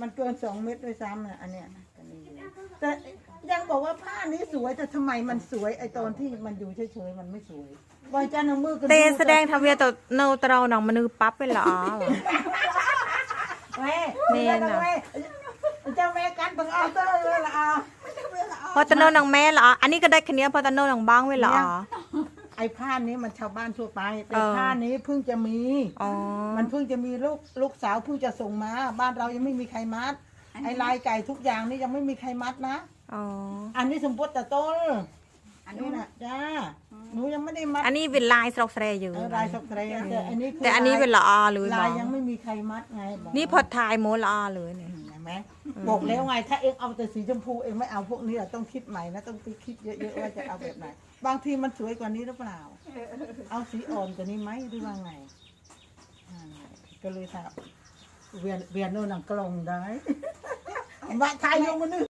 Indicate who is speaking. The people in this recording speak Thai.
Speaker 1: มันเกินสองเมตรด้วยซ้ำน่ะอันเนี้ยแต่ยังบอกว่าผ้านี้สวยแต่ทำไมมันสวยไอตอนที่มันอยู่เฉยๆมันไม่สวยบอยจันทร์เอามือกัน
Speaker 2: เตแสดงทำเวียตัวเนตราหนังมนือปั๊บไปเหรอ
Speaker 1: แม่
Speaker 2: แม่น่ะ
Speaker 1: จ้าแม่กันต้องเอาเต้เลยละอะ
Speaker 2: พอตโนนังแม่เหรอ อันนี้ก็ได้ค่เนี้ยพอตโนนังบ้างไว้เหรอ
Speaker 1: ไอ้ผ้านี้มันชาวบ้านทั่วไป แต่
Speaker 2: เออ
Speaker 1: ผ้านี้เพิ่งจะมี
Speaker 2: อ๋อ
Speaker 1: มันเพิ่งจะมีลูกลูกสาวเพิ่งจะส่งมา บ้านเรายังไม่มีใครมัด ไอ้ลายไก่ทุกอย่างนี่ยังไม่มีใครมัดนะ
Speaker 2: อ๋อ
Speaker 1: อันนี้สมบูรณ์แต่ต้นอันนี้น่ะจ้าหนูยังไม่ได้มัด
Speaker 2: อันนี้เป็นลายสรอกแสรอยู่
Speaker 1: เออลายสกเรแต่อันนี้คื
Speaker 2: แต่อันนี้เป็นละออเลยบ
Speaker 1: ลา
Speaker 2: อยก
Speaker 1: ยังไม่มีใครมัดไงบอก
Speaker 2: นี่พอทายโมละออเลยเนี่ย
Speaker 1: เห็น ไหมบอกแล้วไงถ้าเองเอาแต่สีชมพูเองไม่เอาพวกนี้อะต้องคิดใหม่นะต้องไปคิดเยอะๆว่าจะเอาแบบไหน บางทีมันสวยกว่านี้หรือเปล่า เอาสีอ่อนกว่านี้ไหมหรือว่าไงอ่าก็เลยถามเวียนเวียนโน่นนังกลงได้ มาทายยงมันนึ